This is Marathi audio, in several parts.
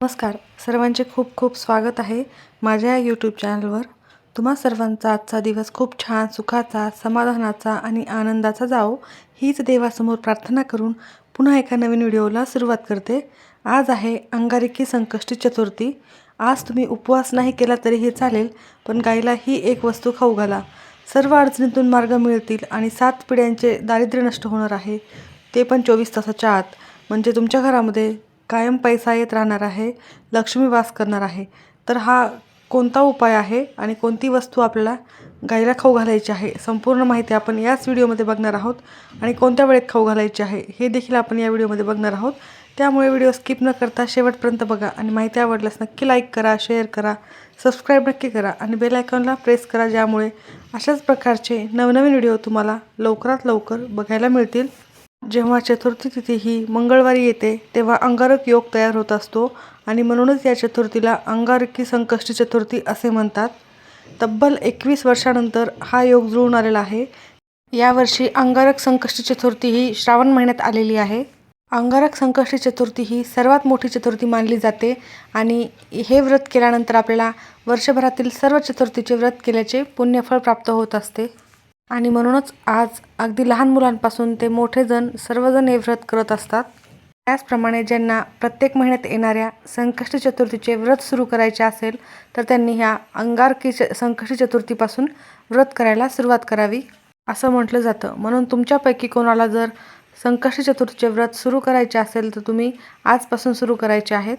नमस्कार. सर्वांचे खूप खूप स्वागत आहे माझ्या या यूट्यूब चॅनलवर तुम्हा सर्वांचा आजचा दिवस खूप छान सुखाचा समाधानाचा आणि आनंदाचा जावो हीच देवासमोर प्रार्थना करून पुन्हा एका नवीन व्हिडिओला सुरुवात करते. आज आहे अंगारिकी संकष्टी चतुर्थी. आज तुम्ही उपवास नाही केला तरीही चालेल पण गाईला ही एक वस्तू खाऊ घाला. सर्व अडचणीतून मार्ग मिळतील आणि सात पिढ्यांचे दारिद्र्य नष्ट होणार आहे. ते पण चोवीस तासाच्या आत. म्हणजे तुमच्या घरामध्ये कायम पैसा येत राहणार आहे लक्ष्मी वास करणार आहे. तर हा कोणता उपाय आहे आणि कोणती वस्तू आपल्याला गाईला खाऊ घालायची आहे संपूर्ण माहिती आपण याच व्हिडिओमध्ये बघणार आहोत. आणि कोणत्या वेळेत खाऊ घालायची आहे हे देखील आपण या व्हिडिओमध्ये बघणार आहोत. त्यामुळे व्हिडिओ स्किप न करता शेवटपर्यंत बघा आणि माहिती आवडल्यास नक्की लाईक करा शेअर करा सबस्क्राईब नक्की करा आणि बेल आयकॉनला प्रेस करा ज्यामुळे अशाच प्रकारचे नवनवीन व्हिडिओ तुम्हाला लवकरात लवकर बघायला मिळतील. जेव्हा चतुर्थी तिथी ही मंगळवारी येते तेव्हा अंगारक योग तयार होत असतो आणि म्हणूनच या चतुर्थीला अंगारकी संकष्टी चतुर्थी असे म्हणतात. तब्बल एकवीस वर्षानंतर हा योग जुळून आलेला आहे. यावर्षी अंगारक संकष्टी चतुर्थी ही श्रावण महिन्यात आलेली आहे. अंगारक संकष्टी चतुर्थी ही सर्वात मोठी चतुर्थी मानली जाते आणि हे व्रत केल्यानंतर आपल्याला वर्षभरातील सर्व चतुर्थीचे व्रत केल्याचे पुण्यफळ प्राप्त होत असते. आणि म्हणूनच आज अगदी लहान मुलांपासून ते मोठेजण सर्वजण हे व्रत करत असतात. त्याचप्रमाणे ज्यांना प्रत्येक महिन्यात येणाऱ्या संकष्टी चतुर्थीचे व्रत सुरू करायचे असेल तर त्यांनी ह्या अंगारकी संकष्टी चतुर्थीपासून व्रत करायला सुरुवात करावी असं म्हटलं जातं. म्हणून तुमच्यापैकी कोणाला जर संकष्टी चतुर्थीचे व्रत सुरू करायचे असेल तर तुम्ही आजपासून सुरू करायचे आहेत.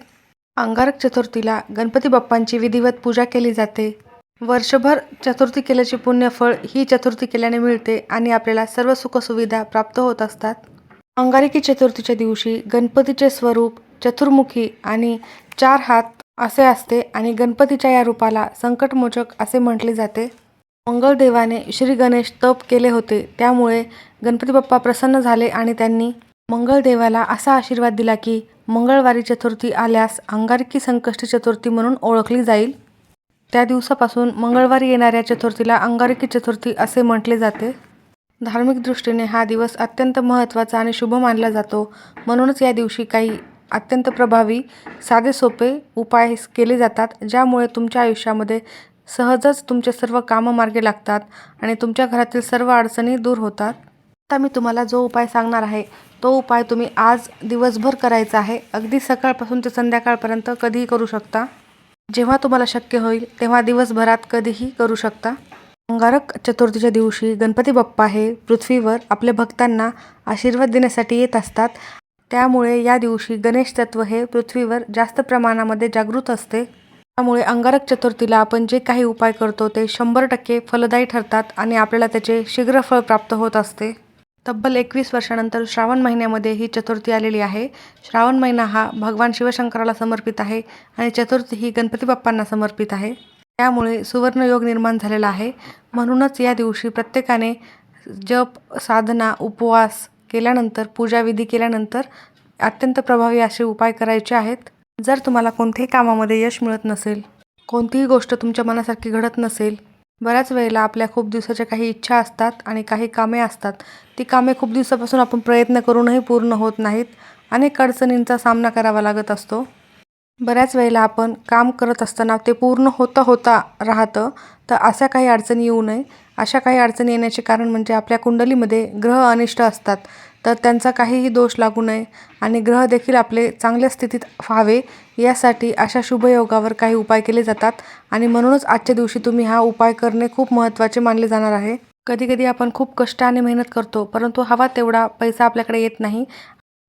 अंगारक चतुर्थीला गणपती बाप्पांची विधिवत पूजा केली जाते. वर्षभर चतुर्थी केल्याचे पुण्यफळ ही चतुर्थी केल्याने मिळते आणि आपल्याला सर्व सुखसुविधा प्राप्त होत असतात. अंगारिकी चतुर्थीच्या दिवशी गणपतीचे स्वरूप चतुर्मुखी आणि चार हात असे असते आणि गणपतीच्या या रूपाला संकटमोचक असे म्हटले जाते. मंगळदेवाने श्री गणेश तप केले होते. त्यामुळे गणपती बाप्पा प्रसन्न झाले आणि त्यांनी मंगळदेवाला असा आशीर्वाद दिला की मंगळवारी चतुर्थी आल्यास अंगारकी संकष्टी चतुर्थी म्हणून ओळखली जाईल. त्या दिवसापासून मंगळवारी येणाऱ्या चतुर्थीला अंगारकी चतुर्थी असे म्हटले जाते. धार्मिक दृष्टीने हा दिवस अत्यंत महत्त्वाचा आणि शुभ मानला जातो. म्हणूनच या दिवशी काही अत्यंत प्रभावी साधे सोपे उपाय केले जातात ज्यामुळे तुमच्या आयुष्यामध्ये सहजच तुमचे सर्व कामं मार्गे लागतात आणि तुमच्या घरातील सर्व अडचणी दूर होतात. आता मी तुम्हाला जो उपाय सांगणार आहे तो उपाय तुम्ही आज दिवसभर करायचा आहे. अगदी सकाळपासून ते संध्याकाळपर्यंत कधीही करू शकता. जेव्हा तुम्हाला शक्य होईल तेव्हा दिवसभरात कधीही करू शकता. अंगारक चतुर्थीच्या दिवशी गणपती बाप्पा हे पृथ्वीवर आपल्या भक्तांना आशीर्वाद देण्यासाठी येत असतात. त्यामुळे या दिवशी गणेश तत्व हे पृथ्वीवर जास्त प्रमाणामध्ये जागृत असते. त्यामुळे अंगारक चतुर्थीला आपण जे काही उपाय करतो ते शंभर टक्के फलदायी ठरतात आणि आपल्याला त्याचे शीघ्र फळ प्राप्त होत असते. तब्बल एकवीस वर्षानंतर श्रावण महिन्यामध्ये ही चतुर्थी आलेली आहे. श्रावण महिना हा भगवान शिवशंकराला समर्पित आहे आणि चतुर्थी ही गणपती बाप्पांना समर्पित आहे. त्यामुळे सुवर्णयोग निर्माण झालेला आहे. म्हणूनच या दिवशी प्रत्येकाने जप साधना उपवास केल्यानंतर पूजाविधी केल्यानंतर अत्यंत प्रभावी असे उपाय करायचे आहेत. जर तुम्हाला कोणत्याही कामामध्ये यश मिळत नसेल कोणतीही गोष्ट तुमच्या मनासारखी घडत नसेल बऱ्याच वेळेला आपल्या खूप दिवसाच्या काही इच्छा असतात आणि काही कामे असतात. ती कामे खूप दिवसापासून आपण प्रयत्न करूनही पूर्ण होत नाहीत. अनेक अडचणींचा सामना करावा लागत असतो. बऱ्याच वेळेला आपण काम करत असताना ते पूर्ण होता होता राहतं तर अशा काही अडचणी येऊ नये. अशा काही अडचणी येण्याचे कारण म्हणजे आपल्या कुंडलीमध्ये ग्रह अनिष्ट असतात. तर त्यांचा काहीही दोष लागू नये आणि ग्रह देखील आपले चांगल्या स्थितीत व्हावे यासाठी अशा शुभयोगावर काही उपाय केले जातात. आणि म्हणूनच आजच्या दिवशी तुम्ही हा उपाय करणे खूप महत्त्वाचे मानले जाणार आहे. कधीकधी आपण खूप कष्ट आणि मेहनत करतो परंतु हवा तेवढा पैसा आपल्याकडे येत नाही.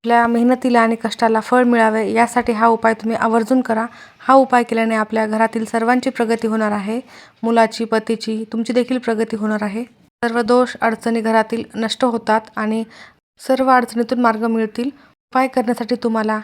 आपल्या मेहनतीला आणि कष्टाला फळ मिळावे यासाठी हा उपाय तुम्ही आवर्जून करा. हा उपाय केल्याने आपल्या घरातील सर्वांची प्रगती होणार आहे. मुलाची पतीची तुमची देखील प्रगती होणार आहे. सर्व दोष अडचणी घरातील नष्ट होतात आणि सर्व अडचणीतून मार्ग मिळतील. उपाय करण्यासाठी तुम्हाला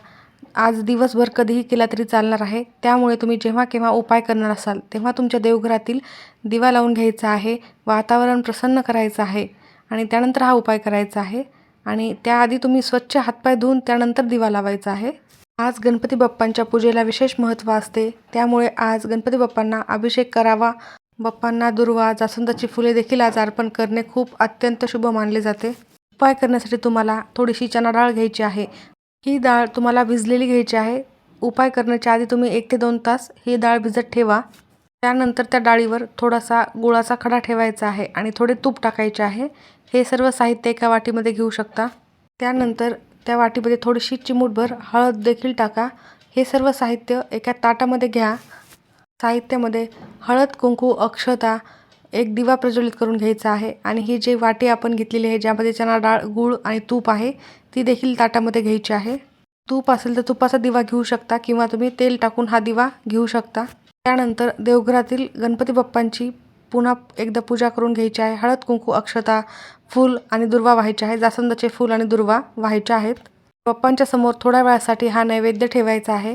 आज दिवसभर कधीही केला तरी चालणार आहे. त्यामुळे तुम्ही जेव्हा केव्हा उपाय करणार असाल तेव्हा तुमच्या देवघरातील दिवा लावून घ्यायचा आहे वातावरण प्रसन्न करायचं आहे आणि त्यानंतर हा उपाय करायचा आहे. आणि त्याआधी तुम्ही स्वच्छ हातपाय धुवून त्यानंतर दिवा लावायचा आहे. आज गणपती बाप्पांच्या पूजेला विशेष महत्त्व असते. त्यामुळे आज गणपती बाप्पांना अभिषेक करावा. बाप्पांना दुर्वा जास्वंदाची फुले देखील आज अर्पण करणे खूप अत्यंत शुभ मानले जाते. उपाय करण्यासाठी तुम्हाला थोडीशी चणा डाळ घ्यायची आहे. ही डाळ तुम्हाला भिजलेली घ्यायची आहे. उपाय करण्याच्या आधी तुम्ही एक ते दोन तास ही डाळ भिजत ठेवा. त्यानंतर त्या डाळीवर थोडासा गुळाचा खडा ठेवायचा आहे आणि थोडे तूप टाकायचे आहे. हे सर्व साहित्य एका वाटीमध्ये घेऊ शकता. त्यानंतर त्या वाटीमध्ये थोडीशी चिमूटभर हळद देखील टाका. हे सर्व साहित्य एका ताटामध्ये घ्या. साहित्यामध्ये हळद कुंकू अक्षता एक दिवा प्रज्वलित करून घ्यायचा आहे आणि ही जी वाटी आपण घेतलेली आहे ज्यामध्ये चणा डाळ गूळ आणि तूप आहे ती देखील ताटामध्ये घ्यायची आहे. तूप असेल तर तुपाचा दिवा घेऊ शकता किंवा तुम्ही तेल टाकून हा दिवा घेऊ शकता. त्यानंतर देवघरातील गणपती बाप्पांची पुन्हा एकदा पूजा करून घ्यायची आहे. हळद कुंकू अक्षता फूल आणि दुर्वा व्हायचे आहे जास्वंदाचे फूल आणि दुर्वा व्हायचे आहेत. बाप्पांच्या समोर थोड्या वेळासाठी हा नैवेद्य ठेवायचा आहे.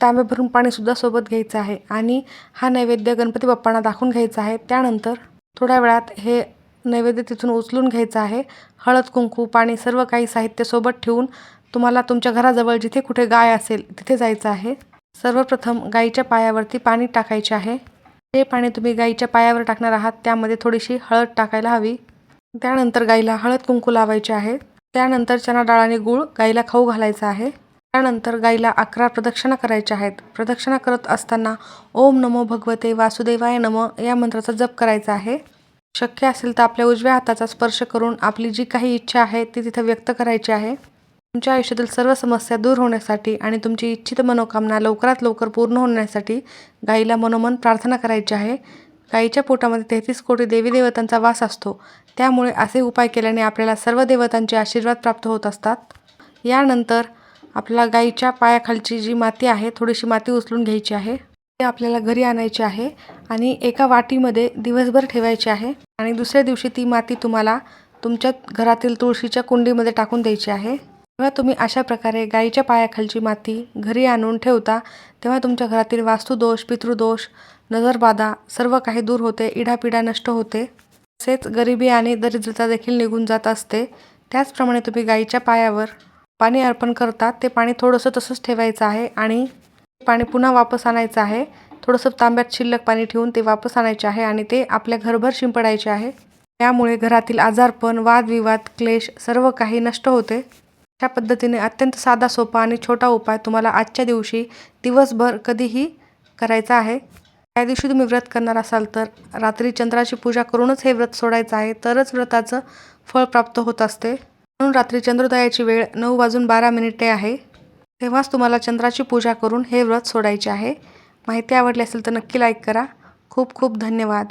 तांबे भरून पाणीसुद्धा सोबत घ्यायचं आहे आणि हा नैवेद्य गणपती बाप्पांना दाखवून घ्यायचा आहे. त्यानंतर थोड्या वेळात हे नैवेद्य तिथून उचलून घ्यायचं आहे. हळद कुंकू पाणी सर्व काही साहित्य सोबत ठेवून तुम्हाला तुमच्या घराजवळ जिथे कुठे गाय असेल तिथे जायचं आहे. सर्वप्रथम गाईच्या पायावरती पाणी टाकायचे आहे. ते पाणी तुम्ही गाईच्या पायावर टाकणार आहात त्यामध्ये थोडीशी हळद टाकायला हवी. त्यानंतर गाईला हळद कुंकू लावायचे आहे. त्यानंतर चणा डाळ आणि गूळ गाईला खाऊ घालायचा आहे. त्यानंतर गाईला अकरा प्रदक्षिणा करायच्या आहेत. प्रदक्षिणा करत असताना ओम नमो भगवते वासुदेवाय नम या मंत्राचा जप करायचा आहे. शक्य असेल तर आपल्या उजव्या हाताचा स्पर्श करून आपली जी काही इच्छा आहे ती तिथं व्यक्त करायची आहे. तुमच्या आयुष्यातील सर्व समस्या दूर होण्यासाठी आणि तुमची इच्छित मनोकामना लवकरात लवकर पूर्ण होण्यासाठी गाईला मनोमन प्रार्थना करायची आहे. गाईच्या पोटामध्ये तेहतीस कोटी देवी देवतांचा वास असतो. त्यामुळे असे उपाय केल्याने आपल्याला सर्व देवतांचे आशीर्वाद प्राप्त होत असतात. यानंतर आपल्याला गाईच्या पायाखालची जी माती आहे थोडीशी माती उचलून घ्यायची आहे. ती आपल्याला घरी आणायची आहे आणि एका वाटीमध्ये दिवसभर ठेवायची आहे. आणि दुसऱ्या दिवशी ती माती तुम्हाला तुमच्या घरातील तुळशीच्या कुंडीमध्ये टाकून द्यायची आहे. जेव्हा तुम्ही अशा प्रकारे गाईच्या पायाखालची माती घरी आणून ठेवता तेव्हा तुमच्या घरातील वास्तुदोष पितृदोष नजरबाधा सर्व काही दूर होते इडापिडा नष्ट होते. तसेच गरिबी आणि दरिद्रता देखील निघून जात असते. त्याचप्रमाणे तुम्ही गाईच्या पायावर पाणी अर्पण करतात. ते पाणी थोडंसं तसंच ठेवायचं आहे आणि पाणी पुन्हा वापस आणायचं आहे. थोडंसं तांब्यात शिल्लक पाणी ठेवून ते वापस आणायचे आहे आणि ते आपल्या घरभर शिंपडायचे आहे. त्यामुळे घरातील आजारपण वादविवाद क्लेश सर्व काही नष्ट होते. अशा पद्धतीने अत्यंत साधा सोपा आणि छोटा उपाय तुम्हाला आजच्या दिवशी दिवसभर कधीही करायचा आहे. त्या दिवशी तुम्ही व्रत करणार असाल तर रात्री चंद्राची पूजा करूनच हे व्रत सोडायचं आहे. तरच व्रताचं फळ प्राप्त होत असते. म्हणून रात्री चंद्रोदयाची वेळ नऊ वाजून बारा मिनिटे आहे. तेव्हाच तुम्हाला चंद्राची पूजा करून हे व्रत सोडायचे आहे. माहिती आवडली असेल तर नक्की लाईक करा. खूप खूप धन्यवाद.